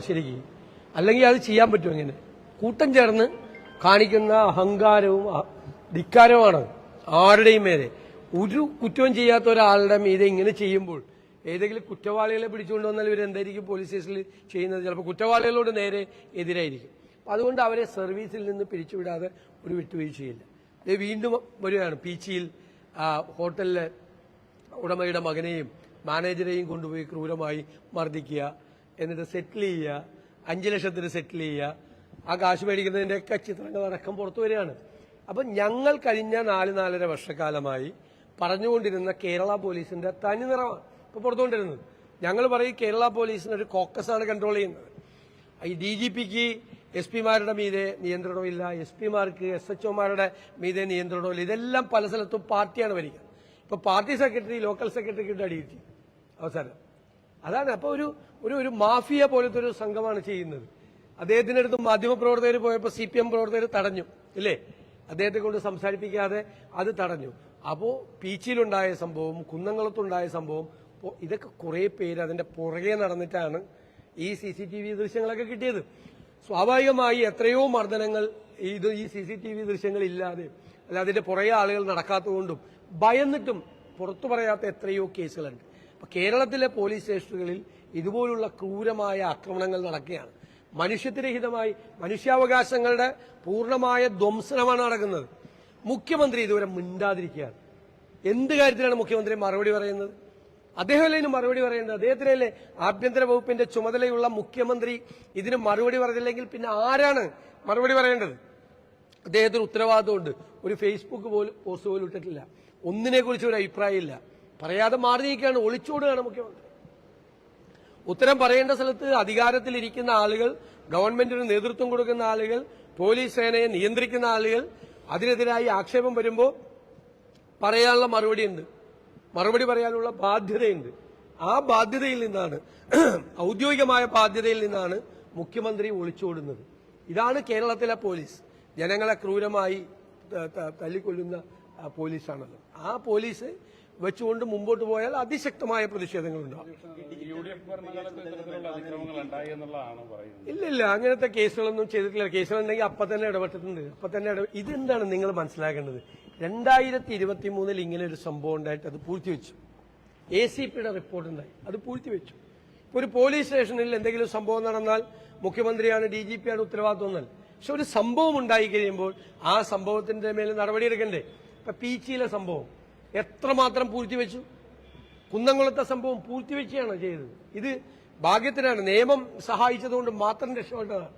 ശരിക്കും. അല്ലെങ്കിൽ അത് ചെയ്യാൻ പറ്റും എങ്ങനെ കൂട്ടം ചേർന്ന് കാണിക്കുന്ന അഹങ്കാരവും ധിക്കാരവുമാണ് ആരുടെയും മേലെ. ഒരു കുറ്റവും ചെയ്യാത്ത ഒരാളുടെ മീതെ ഇങ്ങനെ ചെയ്യുമ്പോൾ ഏതെങ്കിലും കുറ്റവാളികളെ പിടിച്ചുകൊണ്ട് വന്നാൽ ഇവർ എന്തായിരിക്കും പോലീസ് സ്റ്റേഷനിൽ ചെയ്യുന്നത്? ചിലപ്പോൾ കുറ്റവാളികളോട് നേരെ എതിരായിരിക്കും. അതുകൊണ്ട് അവരെ സർവീസിൽ നിന്ന് പിരിച്ചുവിടാതെ ഒരു വിട്ടുവീഴ്ചയില്ല. ഇത് വീണ്ടും വരികയാണ്. പീച്ചിയിൽ ഹോട്ടലിലെ ഉടമയുടെ മകനെയും മാനേജരെയും കൊണ്ടുപോയി ക്രൂരമായി മർദ്ദിക്കുക. എന്നിട്ട് സെറ്റിൽ ചെയ്യുക. അഞ്ചു ലക്ഷത്തിന് സെറ്റിൽ ചെയ്യുക. ആ കാശ് മേടിക്കുന്നതിന്റെ ഒക്കെ ചിത്രങ്ങൾ അടക്കം പുറത്തു വരികയാണ്. അപ്പൊ ഞങ്ങൾ കഴിഞ്ഞ നാല് നാലര വർഷക്കാലമായി പറഞ്ഞുകൊണ്ടിരുന്ന കേരള പോലീസിന്റെ തനി നിറമാണ് ഇപ്പൊ പുറത്തുകൊണ്ടിരുന്നത്. ഞങ്ങൾ പറയും കേരള പോലീസിന് ഒരു കോക്കസാണ് കൺട്രോൾ ചെയ്യുന്നത്. ഈ ഡി ജി പിക്ക് എസ് പിമാരുടെ മീതെ നിയന്ത്രണമില്ല. എസ് പിമാർക്ക് എസ് എച്ച് ഒമാരുടെ മീതെ നിയന്ത്രണമില്ല. ഇതെല്ലാം പല സ്ഥലത്തും പാർട്ടിയാണ് ഭരിക്കുന്നത്. ഇപ്പൊ പാർട്ടി സെക്രട്ടറി ലോക്കൽ സെക്രട്ടറിക്ക് അടി കിട്ടി അവസാനം. അതാണ്. അപ്പൊ ഒരു ഒരു ഒരു മാഫിയ പോലത്തെ ഒരു സംഘമാണ് ചെയ്യുന്നത്. അദ്ദേഹത്തിന്റെ അടുത്ത് മാധ്യമപ്രവർത്തകർ പോയപ്പോൾ സി പി എം പ്രവർത്തകർ തടഞ്ഞു ഇല്ലേ? അദ്ദേഹത്തെ കൊണ്ട് സംസാരിപ്പിക്കാതെ അത് തടഞ്ഞു. അപ്പോൾ പീച്ചിയിലുണ്ടായ സംഭവം കുന്നംകുളത്തുണ്ടായ സംഭവം ഇതൊക്കെ കുറേ പേര് അതിന്റെ പുറകെ നടന്നിട്ടാണ് ഈ സി സി ടി വി ദൃശ്യങ്ങളൊക്കെ കിട്ടിയത്. സ്വാഭാവികമായി എത്രയോ മർദ്ദനങ്ങൾ ഇത് ഈ സി സി ടി വി ദൃശ്യങ്ങൾ ഇല്ലാതെ അല്ല അതിന്റെ പുറകെ ആളുകൾ നടക്കാത്തതുകൊണ്ടും ഭയന്നിട്ടും പുറത്തു പറയാത്ത എത്രയോ കേസുകളുണ്ട്. കേരളത്തിലെ പോലീസ് സ്റ്റേഷനുകളിൽ ഇതുപോലുള്ള ക്രൂരമായ ആക്രമണങ്ങൾ നടക്കുകയാണ്. മനുഷ്യത്വരഹിതമായി മനുഷ്യാവകാശങ്ങളുടെ പൂർണമായ ധ്വംസനമാണ് നടക്കുന്നത്. മുഖ്യമന്ത്രി ഇതുവരെ മിണ്ടാതിരിക്കുകയാണ്. എന്ത് കാര്യത്തിലാണ് മുഖ്യമന്ത്രി മറുപടി പറയുന്നത്? അദ്ദേഹമല്ലേ ഇതിന് മറുപടി പറയുന്നത് അദ്ദേഹത്തിനല്ലേ ആഭ്യന്തര വകുപ്പിന്റെ ചുമതലയുള്ള മുഖ്യമന്ത്രി ഇതിന് മറുപടി പറഞ്ഞില്ലെങ്കിൽ പിന്നെ ആരാണ് മറുപടി പറയേണ്ടത്? അദ്ദേഹത്തിന് ഉത്തരവാദിത്തമുണ്ട് ഒരു ഫേസ്ബുക്ക് പോലും പോസ്റ്റ് പോലും ഇട്ടിട്ടില്ല. ഒന്നിനെ കുറിച്ച് ഒരു അഭിപ്രായമില്ല. പറയാതെ മാറി നിൽക്കുകയാണ് ഒളിച്ചോടുകയാണ് മുഖ്യമന്ത്രി. ഉത്തരം പറയേണ്ട സ്ഥലത്ത് അധികാരത്തിലിരിക്കുന്ന ആളുകൾ ഗവൺമെന്റിന് നേതൃത്വം കൊടുക്കുന്ന ആളുകൾ പോലീസ് സേനയെ നിയന്ത്രിക്കുന്ന ആളുകൾ അതിനെതിരായി ആക്ഷേപം വരുമ്പോൾ പറയാനുള്ള മറുപടി ഉണ്ട് മറുപടി പറയാനുള്ള ബാധ്യതയുണ്ട്. ആ ബാധ്യതയിൽ നിന്നാണ് ഔദ്യോഗികമായ ബാധ്യതയിൽ നിന്നാണ് മുഖ്യമന്ത്രി ഒളിച്ചോടുന്നത്. ഇതാണ് കേരളത്തിലെ പോലീസ്. ജനങ്ങളെ ക്രൂരമായി തല്ലിക്കൊല്ലുന്ന പോലീസാണല്ലോ. ആ പോലീസ് വെച്ചുകൊണ്ട് മുമ്പോട്ട് പോയാൽ അതിശക്തമായ പ്രതിഷേധങ്ങളുണ്ടാവും ഉണ്ടാവും ഡി എഫ് ഭരണകാലത്ത് ഇത്തരത്തിലുള്ള അതിക്രമങ്ങൾ ഉണ്ടായി എന്നുള്ളതാണ് പറയുന്നത് ഇല്ല ഇല്ല അങ്ങനത്തെ കേസുകളൊന്നും ചെയ്തിട്ടില്ല. കേസുകളുണ്ടെങ്കിൽ അപ്പൊ തന്നെ ഇടപെട്ടിട്ടുണ്ട്. അപ്പൊ തന്നെ ഇതെന്താണ് നിങ്ങൾ മനസ്സിലാക്കേണ്ടത്? രണ്ടായിരത്തി ഇരുപത്തി മൂന്നിൽ ഇങ്ങനെ ഒരു സംഭവം ഉണ്ടായിട്ട് അത് പൂഴ്ത്തിവെച്ചു. എ സി പിയുടെ റിപ്പോർട്ട് ഉണ്ടായി. അത് പൂഴ്ത്തിവെച്ചു. ഒരു പോലീസ് സ്റ്റേഷനിൽ എന്തെങ്കിലും സംഭവം നടന്നാൽ മുഖ്യമന്ത്രിയാണ് ഡി ജി പിയാണ് ഉത്തരവാദിത്വം എന്നാൽ പക്ഷെ ഒരു സംഭവം ഉണ്ടായി കഴിയുമ്പോൾ ആ സംഭവത്തിന്റെ മേൽ നടപടിയെടുക്കണ്ടേ? ഇപ്പൊ പീച്ചിയിലെ സംഭവം. എത്രമാത്രം പൂഴ്ത്തിവെച്ചു? കുന്നംകുളത്തെ സംഭവം പൂഴ്ത്തിവെക്കുകയാണ് ചെയ്തത്. ഇത് ഭാഗ്യത്തിനാണ്. നിയമം സഹായിച്ചതുകൊണ്ട് മാത്രം രക്ഷപ്പെട്ടതാണ്.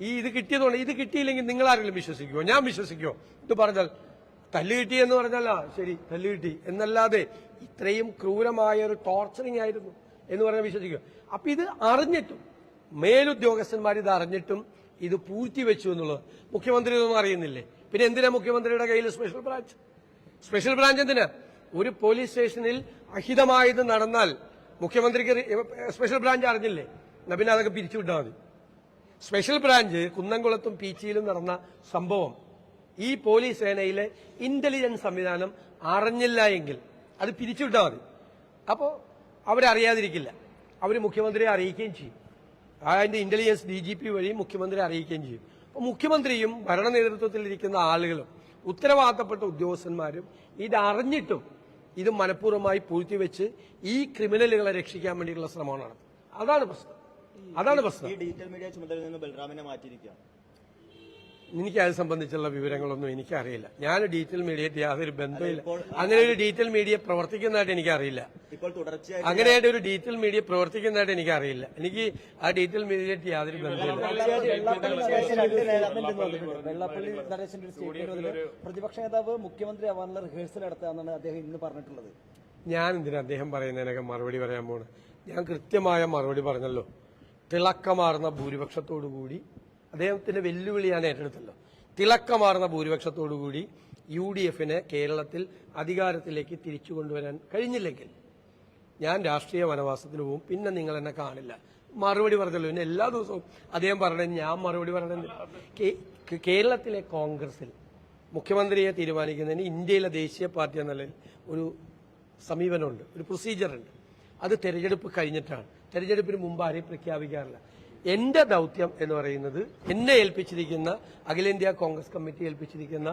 ഈ ഇത് കിട്ടിയതുകൊണ്ട് ഇത് കിട്ടിയില്ലെങ്കിൽ നിങ്ങൾ ആരെങ്കിലും വിശ്വസിക്കുമോ ഞാൻ വിശ്വസിക്കുമോ ഇത് പറഞ്ഞാൽ തല്ല് കിട്ടി എന്ന് പറഞ്ഞാൽ ശരി തല്ല് കിട്ടി. എന്നല്ലാതെ ഇത്രയും ക്രൂരമായ ഒരു ടോർച്ചറിങ് ആയിരുന്നു എന്ന് പറഞ്ഞാൽ വിശ്വസിക്കുക. അപ്പൊ ഇത് അറിഞ്ഞിട്ടും മേലുദ്യോഗസ്ഥന്മാർ ഇത് അറിഞ്ഞിട്ടും ഇത് പൂഴ്ത്തിവെച്ചു എന്നുള്ളത് മുഖ്യമന്ത്രി ഇതൊന്നും അറിയുന്നില്ലേ? പിന്നെ എന്തിനാ മുഖ്യമന്ത്രിയുടെ കയ്യിൽ സ്പെഷ്യൽ ബ്രാഞ്ച് സ്പെഷ്യൽ ബ്രാഞ്ച് എന്തിന് ഒരു പോലീസ് സ്റ്റേഷനിൽ അഹിതമായത് നടന്നാൽ മുഖ്യമന്ത്രിക്ക് സ്പെഷ്യൽ ബ്രാഞ്ച് അറിഞ്ഞില്ലേ? എന്നാ പിന്നെ അതൊക്കെ പിരിച്ചുവിട്ടാൽ മതി. സ്പെഷ്യൽ ബ്രാഞ്ച് കുന്നംകുളത്തും പീച്ചിയിലും നടന്ന സംഭവം ഈ പോലീസ് സേനയിലെ ഇന്റലിജൻസ് സംവിധാനം അറിഞ്ഞില്ല എങ്കിൽ അത് പിരിച്ചുവിട്ടാൽ മതി. അപ്പോൾ അവരറിയാതിരിക്കില്ല. അവർ മുഖ്യമന്ത്രിയെ അറിയിക്കുകയും ചെയ്യും. അതിന്റെ ഇന്റലിജൻസ് ഡി ജി പി വഴി മുഖ്യമന്ത്രി അറിയിക്കുകയും ചെയ്യും. അപ്പോൾ മുഖ്യമന്ത്രിയും ഭരണ നേതൃത്വത്തിലിരിക്കുന്ന ആളുകളും ഉത്തരവാദിത്തപ്പെട്ട ഉദ്യോഗസ്ഥന്മാരും ഇതറിഞ്ഞിട്ടും ഇത് മനഃപൂർവമായി പൂഴ്ത്തിവെച്ച് ഈ ക്രിമിനലുകളെ രക്ഷിക്കാൻ വേണ്ടിയുള്ള ശ്രമമാണ് നടത്തുന്നത്. അതാണ് പ്രശ്നം. അതാണ് പ്രശ്നം. ഈ ഡിജിറ്റൽ മീഡിയ ചുമതലയിൽ നിന്ന് ബൽറാമിനെ മാറ്റിയിരിക്കുക എനിക്ക് അത് സംബന്ധിച്ചുള്ള വിവരങ്ങളൊന്നും എനിക്കറിയില്ല. ഞാൻ ഡിജിറ്റൽ മീഡിയയായിട്ട് യാതൊരു ബന്ധമില്ല അങ്ങനെ ഒരു ഡിജിറ്റൽ മീഡിയ പ്രവർത്തിക്കുന്നതായിട്ട് എനിക്കറിയില്ല. ഇപ്പോൾ തുടർച്ചയായി അങ്ങനെയായിട്ട് ഒരു ഡിജിറ്റൽ മീഡിയ പ്രവർത്തിക്കുന്നതായിട്ട് എനിക്കറിയില്ല. എനിക്ക് ആ ഡിജിറ്റൽ മീഡിയയായിട്ട് യാതൊരു ബന്ധമില്ല പ്രതിപക്ഷ നേതാവ് മുഖ്യമന്ത്രി ആവാനുള്ള റിഹേഴ്സൽ നടത്താന്നാണ് അദ്ദേഹം ഇന്ന് പറഞ്ഞിട്ടുള്ളത്. ഞാൻ എന്തിനാ അദ്ദേഹം പറയുന്നതിനൊക്കെ മറുപടി പറയാൻ പോണ്? ഞാൻ കൃത്യമായ മറുപടി പറഞ്ഞല്ലോ. തിളക്കമാർന്ന ഭൂരിപക്ഷത്തോടു കൂടി അദ്ദേഹത്തിന്റെ വെല്ലുവിളിയാണ് ഏറ്റെടുത്തല്ലോ. തിളക്കമാർന്ന ഭൂരിപക്ഷത്തോടുകൂടി യു ഡി എഫിനെ കേരളത്തിൽ അധികാരത്തിലേക്ക് തിരിച്ചു കൊണ്ടുവരാൻ കഴിഞ്ഞില്ലെങ്കിൽ ഞാൻ രാഷ്ട്രീയ വനവാസത്തിന് പോകും. പിന്നെ നിങ്ങൾ എന്നെ കാണില്ല. മറുപടി പറഞ്ഞല്ലോ. പിന്നെ എല്ലാ ദിവസവും അദ്ദേഹം പറഞ്ഞത് ഞാൻ മറുപടി പറഞ്ഞത് കേരളത്തിലെ കോൺഗ്രസിൽ മുഖ്യമന്ത്രിയെ തീരുമാനിക്കുന്നതിന് ഇന്ത്യയിലെ ദേശീയ പാർട്ടി എന്ന നിലയിൽ ഒരു സമീപനമുണ്ട്. ഒരു പ്രൊസീജിയറുണ്ട് അത് തെരഞ്ഞെടുപ്പ് കഴിഞ്ഞിട്ടാണ്. തെരഞ്ഞെടുപ്പിന് മുമ്പ് ആരെയും പ്രഖ്യാപിക്കാറില്ല. എന്റെ ദൗത്യം എന്ന് പറയുന്നത് എന്നെ ഏൽപ്പിച്ചിരിക്കുന്ന അഖിലേന്ത്യാ കോൺഗ്രസ് കമ്മിറ്റി ഏൽപ്പിച്ചിരിക്കുന്ന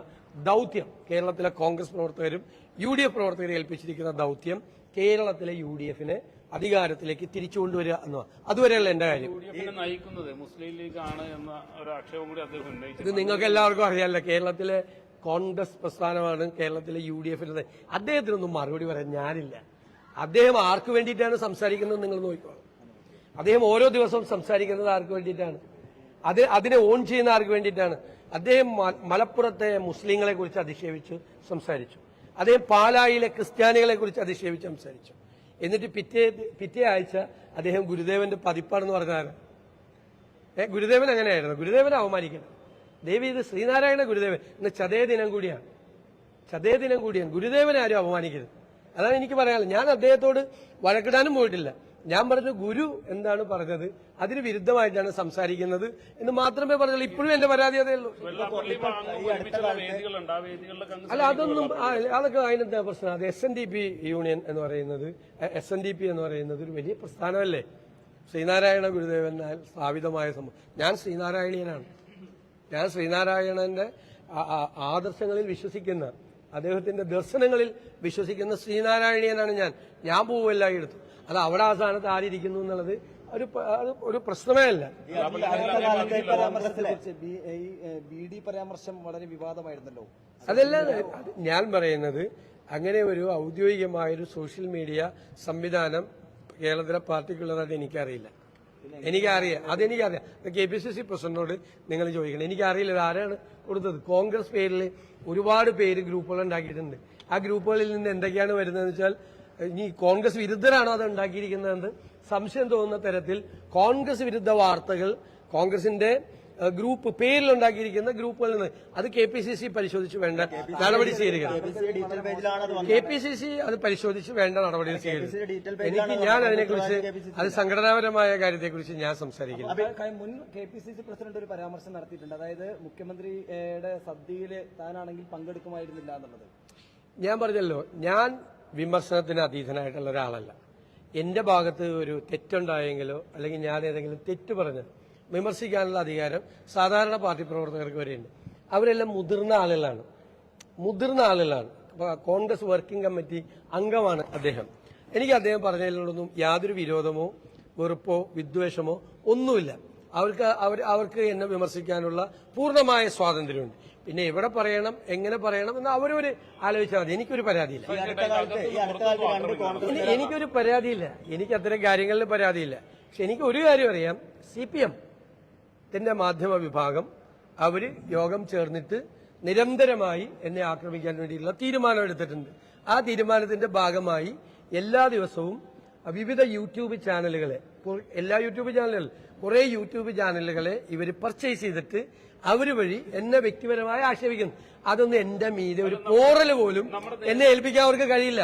ദൗത്യം. കേരളത്തിലെ കോൺഗ്രസ് പ്രവർത്തകരും യു ഡി എഫ് പ്രവർത്തകരെ ഏൽപ്പിച്ചിരിക്കുന്ന ദൗത്യം കേരളത്തിലെ യു ഡി എഫിനെ അധികാരത്തിലേക്ക് തിരിച്ചു കൊണ്ടുവരിക എന്നതാണ് അതുവരെയല്ല എന്റെ കാര്യം. നയിക്കുന്നത് മുസ്ലിം ലീഗ് ആണ് എന്ന ഒരു ആക്ഷേപം കൂടി അദ്ദേഹം ഉന്നയിച്ചു ഇത് നിങ്ങൾക്ക് എല്ലാവർക്കും അറിയാമല്ലോ കേരളത്തിലെ കോൺഗ്രസ് പ്രസ്ഥാനമാണ് കേരളത്തിലെ യു ഡി എഫിന്റെ അദ്ദേഹത്തിനൊന്നും മറുപടി പറയാൻ ഞാനില്ല. അദ്ദേഹം ആർക്ക് വേണ്ടിയിട്ടാണ് സംസാരിക്കുന്നത് നിങ്ങൾ നോക്കിക്കോളാം. അദ്ദേഹം ഓരോ ദിവസവും സംസാരിക്കുന്നത് ആർക്ക് വേണ്ടിയിട്ടാണ്? അത് അതിനെ ഓൺ ചെയ്യുന്ന ആർക്ക് വേണ്ടിയിട്ടാണ്? അദ്ദേഹം മലപ്പുറത്തെ മുസ്ലിങ്ങളെ കുറിച്ച് അധിക്ഷേപിച്ച് സംസാരിച്ചു. അദ്ദേഹം പാലായിലെ ക്രിസ്ത്യാനികളെ കുറിച്ച് അധിക്ഷേപിച്ച് സംസാരിച്ചു. എന്നിട്ട് പിറ്റേ പിറ്റേ ആഴ്ച അദ്ദേഹം ഗുരുദേവന്റെ പതിപ്പാണെന്ന് പറഞ്ഞാൽ ഏഹ് ഗുരുദേവൻ അങ്ങനെയായിരുന്നു. ഗുരുദേവനെ അവമാനിക്കണം. ദേവി ഇത് ശ്രീനാരായണ ഗുരുദേവൻ. ഇന്ന് ചതേ ദിനം കൂടിയാണ്. ചതേ ദിനം കൂടിയാണ്. ഗുരുദേവനെ ആരും അപമാനിക്കരുത് അതാണ് എനിക്ക് പറയാനുള്ളത്. ഞാൻ അദ്ദേഹത്തോട് വഴക്കിടാനും പോയിട്ടില്ല. ഞാൻ പറഞ്ഞു ഗുരു എന്താണ് പറഞ്ഞത്? അതിന് വിരുദ്ധമായിട്ടാണ് സംസാരിക്കുന്നത് എന്ന് മാത്രമേ പറഞ്ഞുള്ളൂ. ഇപ്പോഴും എന്റെ പരാതി അതേ ഉള്ളൂ. അല്ല അതൊന്നും അതൊക്കെ അതിനെന്താ പ്രശ്നം? അത് S N D P union എന്ന് പറയുന്നത് എസ് എൻ ഡി പി എന്ന് പറയുന്നത് ഒരു വലിയ പ്രസ്ഥാനമല്ലേ? ശ്രീനാരായണ ഗുരുദേവനാൽ സ്ഥാപിതമായ സംഭവം. ഞാൻ ശ്രീനാരായണീയനാണ്. ഞാൻ ശ്രീനാരായണന്റെ ആദർശങ്ങളിൽ വിശ്വസിക്കുന്ന അദ്ദേഹത്തിന്റെ ദർശനങ്ങളിൽ വിശ്വസിക്കുന്ന ശ്രീനാരായണീയനാണ് ഞാൻ. ഞാൻ പോവല്ല എടുത്തു. അത് അവിടെ ആ സ്ഥാനത്ത് ആരിയിരിക്കുന്നു എന്നുള്ളത് ഒരു അത് ഒരു പ്രശ്നമേ അല്ല. ബി- ഡി പരാമർശം വളരെ വിവാദമായിരുന്നല്ലോ. അതല്ല ഞാൻ പറയുന്നത് അങ്ങനെ ഒരു ഔദ്യോഗികമായൊരു സോഷ്യൽ മീഡിയ സംവിധാനം കേരളത്തിലെ പാർട്ടിക്കുള്ളതായിട്ട് എനിക്കറിയില്ല. എനിക്കറിയാം. അതെനിക്കറിയാം. കെ പി സി സി പ്രസിഡന്റിനോട് നിങ്ങൾ ചോദിക്കണം. എനിക്കറിയില്ല ഇത് ആരാണ് കൊടുത്തത്? കോൺഗ്രസ് പേരിൽ ഒരുപാട് പേര് ഗ്രൂപ്പുകൾ ഉണ്ടാക്കിയിട്ടുണ്ട്. ആ ഗ്രൂപ്പുകളിൽ നിന്ന് എന്തൊക്കെയാണ് വരുന്നതെന്ന് വെച്ചാൽ ഇനി കോൺഗ്രസ് വിരുദ്ധരാണോ അത് ഉണ്ടാക്കിയിരിക്കുന്നതെന്ന് സംശയം തോന്നുന്ന തരത്തിൽ കോൺഗ്രസ് വിരുദ്ധ വാർത്തകൾ കോൺഗ്രസിന്റെ ഗ്രൂപ്പ് പേരിൽ ഉണ്ടാക്കിയിരിക്കുന്ന ഗ്രൂപ്പുകളിൽ നിന്ന് അത് കെ പി സി സി പരിശോധിച്ച് വേണ്ട നടപടി സ്വീകരിക്കണം. കെ പി സി സി അത് പരിശോധിച്ച് വേണ്ട നടപടി സ്വീകരിക്കും എനിക്ക് ഞാൻ അതിനെക്കുറിച്ച് അത് സംഘടനാപരമായ കാര്യത്തെക്കുറിച്ച് ഞാൻ സംസാരിക്കുന്നു മുൻ K P C C president ഒരു പരാമർശം നടത്തിയിട്ടുണ്ട്. അതായത് മുഖ്യമന്ത്രിയുടെ സദ്യയിൽ താനാണെങ്കിൽ പങ്കെടുക്കുമായിരുന്നില്ല എന്നുള്ളത്. ഞാൻ പറഞ്ഞല്ലോ ഞാൻ വിമർശനത്തിന് അതീതനായിട്ടുള്ള ഒരാളല്ല. എന്റെ ഭാഗത്ത് ഒരു തെറ്റുണ്ടായെങ്കിലോ അല്ലെങ്കിൽ ഞാൻ ഏതെങ്കിലും തെറ്റ് പറഞ്ഞ് വിമർശിക്കാനുള്ള അധികാരം സാധാരണ പാർട്ടി പ്രവർത്തകർക്ക് വരെയുണ്ട്. അവരെല്ലാം മുതിർന്ന ആളുകളാണ്. മുതിർന്ന ആളുകളാണ്. കോൺഗ്രസ് വർക്കിംഗ് കമ്മിറ്റി അംഗമാണ് അദ്ദേഹം. എനിക്ക് അദ്ദേഹം പറഞ്ഞതിലൊന്നും യാതൊരു വിരോധമോ വെറുപ്പോ വിദ്വേഷമോ ഒന്നുമില്ല. അവർക്ക് അവർ അവർക്ക് എന്നെ വിമർശിക്കാനുള്ള പൂർണമായ സ്വാതന്ത്ര്യമുണ്ട്. പിന്നെ എവിടെ പറയണം എങ്ങനെ പറയണം എന്ന് അവരൊരു ആലോചിച്ചാൽ മതി. എനിക്കൊരു പരാതിയില്ല. ഈ അടുത്ത കാലത്ത് ഈ അടുത്ത കാലത്ത് രണ്ട് കോൺഗ്രസ് ഇനി എനിക്കൊരു പരാതിയില്ല. എനിക്ക് അത്തരം കാര്യങ്ങളിൽ പരാതിയില്ല. പക്ഷെ എനിക്ക് ഒരു കാര്യം അറിയാം. സി പി എം ത്തിന്റെ മാധ്യമ വിഭാഗം അവർ യോഗം ചേർന്നിട്ട് നിരന്തരമായി എന്നെ ആക്രമിക്കാൻ വേണ്ടിയിട്ടുള്ള തീരുമാനം എടുത്തിട്ടുണ്ട്. ആ തീരുമാനത്തിന്റെ ഭാഗമായി എല്ലാ ദിവസവും വിവിധ യൂട്യൂബ് ചാനലുകളെ എല്ലാ യൂട്യൂബ് ചാനലുകൾ കുറെ യൂട്യൂബ് ചാനലുകളെ ഇവർ പർച്ചേസ് ചെയ്തിട്ട് അവർ വഴി എന്നെ വ്യക്തിപരമായി ആക്ഷേപിക്കുന്നു. അതൊന്നും എന്റെ മീതെ ഒരു പോറൽ പോലും എന്നെ ഏൽപ്പിക്കാൻ അവർക്ക് കഴിയില്ല.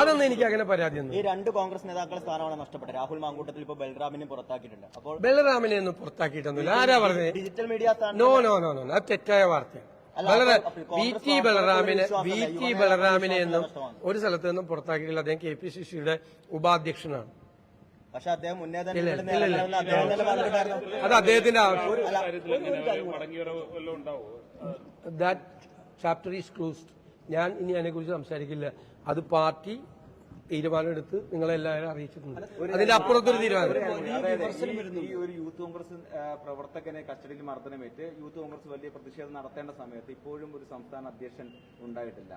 അതൊന്നും എനിക്ക് അങ്ങനെ പരാതിയൊന്നും ഈ രണ്ട് കോൺഗ്രസ് നേതാക്കളുടെ സ്ഥാനമാണ് നഷ്ടപ്പെട്ടത്. രാഹുൽ മാങ്കൂട്ടത്തിൽ ഇപ്പോൾ ബൽറാമിനെ പുറത്താക്കിയിട്ടുണ്ട്. അപ്പോൾ ബൽറാമിനെ ഒന്നും പുറത്താക്കിയിട്ടൊന്നുമില്ല. ആരാ പറഞ്ഞത്? Digital media no no no no അത് തെറ്റായ വാർത്തയാണ്. അല്ല, വി ടി ബലറാമിനെ വി ടി ബലറാമിനെ എന്നും ഒരു സ്ഥലത്ത് നിന്നും പുറത്താക്കിയില്ല അദ്ദേഹം കെ പി സി സിയുടെ ഉപാധ്യക്ഷനാണ്. പക്ഷെ അദ്ദേഹം മുന്നേ തന്നെ. അദ്ദേഹം പറഞ്ഞിട്ടുണ്ടായിരുന്നു അത് അദ്ദേഹത്തിന്റെ ദാറ്റ് ചാപ്റ്റർ ഈസ് ക്ലോസ്ഡ് ഞാൻ ഇനി അതിനെക്കുറിച്ച് സംസാരിക്കില്ല. അത് പാർട്ടി തീരുമാനമെടുത്ത് നിങ്ങളെല്ലാവരും അറിയിച്ചിട്ടുണ്ട്. അതിന്റെ അപ്പുറത്തൊരു തീരുമാനം. ഈ- ഈ ഒരു യൂത്ത് കോൺഗ്രസ് പ്രവർത്തകനെ കസ്റ്റഡിയിൽ മർദ്ദനമേറ്റ് യൂത്ത് കോൺഗ്രസ് വലിയ പ്രതിഷേധം നടത്തേണ്ട സമയത്ത് ഇപ്പോഴും ഒരു സംസ്ഥാന അധ്യക്ഷൻ ഉണ്ടായിട്ടില്ല.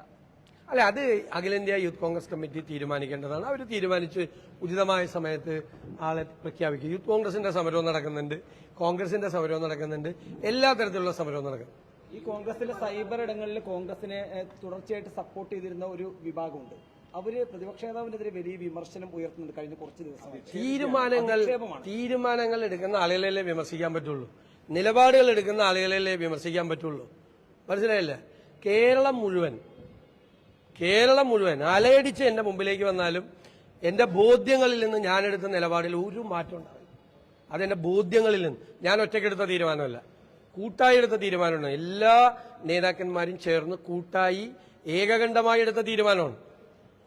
അല്ല അത് അഖിലേന്ത്യാ യൂത്ത് കോൺഗ്രസ് കമ്മിറ്റി തീരുമാനിക്കേണ്ടതാണ്. അവർ തീരുമാനിച്ച് ഉചിതമായ സമയത്ത് ആളെ പ്രഖ്യാപിക്കും. യൂത്ത് കോൺഗ്രസിന്റെ സമരവും നടക്കുന്നുണ്ട്. കോൺഗ്രസിന്റെ സമരവും നടക്കുന്നുണ്ട്. എല്ലാ തരത്തിലുള്ള സമരവും നടക്കുന്നു ഈ കോൺഗ്രസിന്റെ സൈബർ ഇടങ്ങളിൽ കോൺഗ്രസിനെ തുടർച്ചയായിട്ട് സപ്പോർട്ട് ചെയ്തിരുന്ന ഒരു വിഭാഗമുണ്ട്. അവർ പ്രതിപക്ഷ നേതാവിനെതിരെ വലിയ വിമർശനം ഉയർത്തുന്നുണ്ട് കഴിഞ്ഞ കുറച്ച് ദിവസം തീരുമാനങ്ങൾ തീരുമാനങ്ങൾ എടുക്കുന്ന ആളുകളെ വിമർശിക്കാൻ പറ്റുള്ളൂ? നിലപാടുകൾ എടുക്കുന്ന ആളുകളെ വിമർശിക്കാൻ പറ്റുള്ളൂ? മനസ്സിലായില്ലേ? കേരളം മുഴുവൻ കേരളം മുഴുവൻ അലയടിച്ച് എന്റെ മുമ്പിലേക്ക് വന്നാലും എന്റെ ബോധ്യങ്ങളിൽ നിന്ന് ഞാൻ എടുത്ത നിലപാടിൽ ഒരു മാറ്റം ഉണ്ടാവില്ല. അതെന്റെ ബോധ്യങ്ങളിൽ നിന്ന് ഞാൻ ഒറ്റയ്ക്കെടുത്ത തീരുമാനമല്ല. കൂട്ടായി എടുത്ത തീരുമാനമാണ്. എല്ലാ നേതാക്കന്മാരും ചേർന്ന് കൂട്ടായി ഏകകണ്ഠമായി എടുത്ത തീരുമാനമാണ്.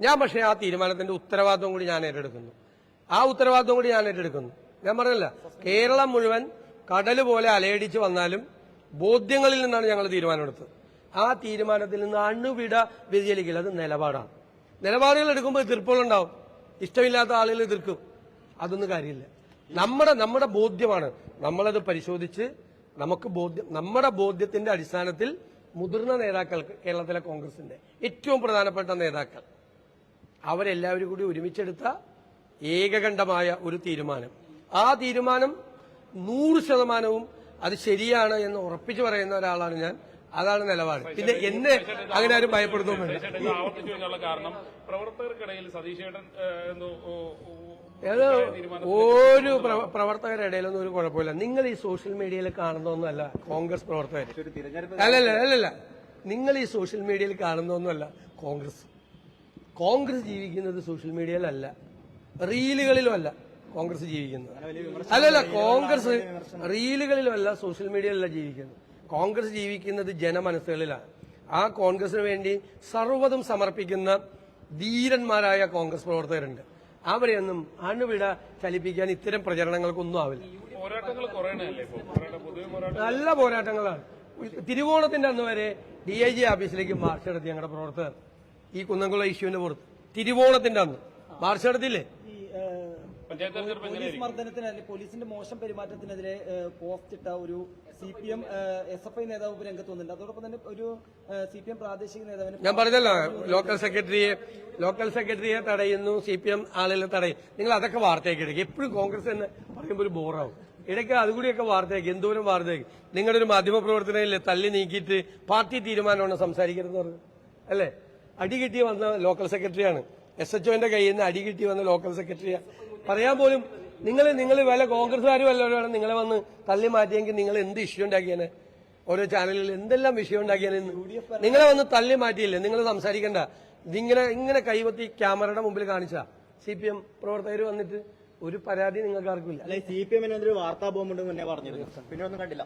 ഞാൻ പക്ഷേ ആ തീരുമാനത്തിന്റെ ഉത്തരവാദിത്വം കൂടി ഞാൻ ഏറ്റെടുക്കുന്നു. ആ ഉത്തരവാദിത്വം കൂടി ഞാൻ ഏറ്റെടുക്കുന്നു. ഞാൻ പറഞ്ഞല്ല കേരളം മുഴുവൻ കടൽ പോലെ അലയടിച്ച് വന്നാലും ബോധ്യങ്ങളിൽ നിന്നാണ് ഞങ്ങൾ തീരുമാനമെടുത്തത്. ആ തീരുമാനത്തിൽ നിന്ന് അണുവിട വ്യതിചലിക്കില്ല അത് നിലപാടാണ്. നിലപാടുകൾ എടുക്കുമ്പോൾ എതിർപ്പുകളുണ്ടാവും. ഇഷ്ടമില്ലാത്ത ആളുകൾ എതിർക്കും. അതൊന്നും കാര്യമില്ല. നമ്മുടെ നമ്മുടെ ബോധ്യമാണ്. നമ്മളത് പരിശോധിച്ച് നമുക്ക് ബോധ്യം നമ്മുടെ ബോധ്യത്തിന്റെ അടിസ്ഥാനത്തിൽ മുതിർന്ന നേതാക്കൾ കേരളത്തിലെ കോൺഗ്രസിന്റെ ഏറ്റവും പ്രധാനപ്പെട്ട നേതാക്കൾ അവരെല്ലാവരും കൂടി ഒരുമിച്ചെടുത്ത ഏകകണ്ഠമായ ഒരു തീരുമാനം. ആ തീരുമാനം നൂറ് ശതമാനവും അത് ശരിയാണ് എന്ന് ഉറപ്പിച്ചു പറയുന്ന ഒരാളാണ് ഞാൻ. അതാണ് നിലപാട്. പിന്നെ എന്നെ അങ്ങനെ ആരും ഭയപ്പെടുത്തും വേണ്ട. ചേട്ടൻ ഇത് കാരണം പ്രവർത്തകർക്കിടയിൽ ഏത് ഒരു പ്രവ- പ്രവർത്തകരുടെ ഇടയിലൊന്നും ഒരു കുഴപ്പമില്ല. നിങ്ങൾ ഈ സോഷ്യൽ മീഡിയയിൽ കാണുന്നൊന്നുമല്ല കോൺഗ്രസ് പ്രവർത്തകർ അല്ലല്ല അല്ലല്ല നിങ്ങൾ ഈ സോഷ്യൽ മീഡിയയിൽ കാണുന്നൊന്നുമല്ല കോൺഗ്രസ്. കോൺഗ്രസ് ജീവിക്കുന്നത് സോഷ്യൽ മീഡിയയിലല്ല. റീലുകളിലുമല്ല കോൺഗ്രസ് ജീവിക്കുന്നത്. അല്ലല്ല കോൺഗ്രസ് റീലുകളിലുമല്ല സോഷ്യൽ മീഡിയയിലല്ല ജീവിക്കുന്നത്. കോൺഗ്രസ് ജീവിക്കുന്നത് ജനമനസ്സുകളിലാണ്. ആ കോൺഗ്രസിന് വേണ്ടി സർവതും സമർപ്പിക്കുന്ന ധീരന്മാരായ കോൺഗ്രസ് പ്രവർത്തകരുണ്ട്. അവരെയൊന്നും അണുവിട ചലിപ്പിക്കാൻ ഇത്തരം പ്രചരണങ്ങൾക്കൊന്നും ആവില്ല. നല്ല പോരാട്ടങ്ങളാണ്. തിരുവോണത്തിന്റെ അന്ന് വരെ ഡി ഐ ജി ഓഫീസിലേക്ക് മാർച്ച് നടത്തി ഞങ്ങളുടെ പ്രവർത്തകർ ഈ കുന്നംകുളം ഇഷ്യൂവിന്റെ പുറത്ത്. തിരുവോണത്തിന്റെ അന്ന്. മാർച്ച് നടത്തിയില്ലേ ഈ ഏഹ്, പഞ്ചായത്ത് തെരഞ്ഞെടുപ്പ് പോലീസ് മർദ്ദനത്തിന് അല്ലെങ്കിൽ പോലീസിന്റെ മോശം പെരുമാറ്റത്തിനെതിരെ ഏഹ്, പോസ്റ്റ് ഇട്ട ഒരു C P M S F I നേതാവ് രംഗത്ത് വന്നിട്ടുണ്ട്. അതോടൊപ്പം തന്നെ ഒരു സി പി എം പ്രാദേശിക നേതാവിന് ഞാൻ പറഞ്ഞല്ലോ ലോക്കൽ സെക്രട്ടറിയെ ലോക്കൽ സെക്രട്ടറിയെ തടയുന്നു സി പി എം ആളുകളെ തടയും. നിങ്ങൾ അതൊക്കെ വാർത്തയൊക്കെ എടുക്കുക എപ്പോഴും കോൺഗ്രസ് എന്ന് പറയുമ്പോൾ ഒരു ബോറാവും. ഇടയ്ക്ക് അതുകൂടിയൊക്കെ വാർത്തയാക്കി എന്തോരം വാർത്തയാക്കി. നിങ്ങളുടെ ഒരു മാധ്യമ പ്രവർത്തനയില്ലേ തള്ളി നീക്കിയിട്ട് പാർട്ടി തീരുമാനമാണ് സംസാരിക്കരുതെന്ന് പറഞ്ഞു അല്ലേ? അടി കിട്ടി വന്ന ലോക്കൽ സെക്രട്ടറിയാണ്. എസ് എച്ച് ഒന്റെ കയ്യിൽ നിന്ന് അടി കിട്ടി വന്ന ലോക്കൽ സെക്രട്ടറിയാണ് പറയാൻ പോലും നിങ്ങൾ നിങ്ങൾ വല്ല കോൺഗ്രസ്സുകാർ വല്ലവരും നിങ്ങളെ വന്ന് തള്ളി മാറ്റിയെങ്കിൽ നിങ്ങൾ എന്ത് ഇഷ്യൂ ഉണ്ടാക്കിയേനെ? ഓരോ ചാനലിൽ എന്തെല്ലാം വിഷയം ഉണ്ടാക്കിയാലും നിങ്ങളെ വന്ന് തള്ളി മാറ്റിയില്ലേ? നിങ്ങൾ സംസാരിക്കണ്ട. ഇതിങ്ങനെ ഇങ്ങനെ കൈവത്തി ക്യാമറയുടെ മുമ്പിൽ കാണിച്ച. സി പി എം പ്രവർത്തകർ വന്നിട്ട് ഒരു പരാതി നിങ്ങൾക്ക് ആർക്കും ഇല്ല. അല്ലെ സി പി എമ്മിനെതിരെ വാർത്താ ബോംബുണ്ട് മുന്നേ പറഞ്ഞിരുന്നു. പിന്നെ ഒന്നും കണ്ടില്ല.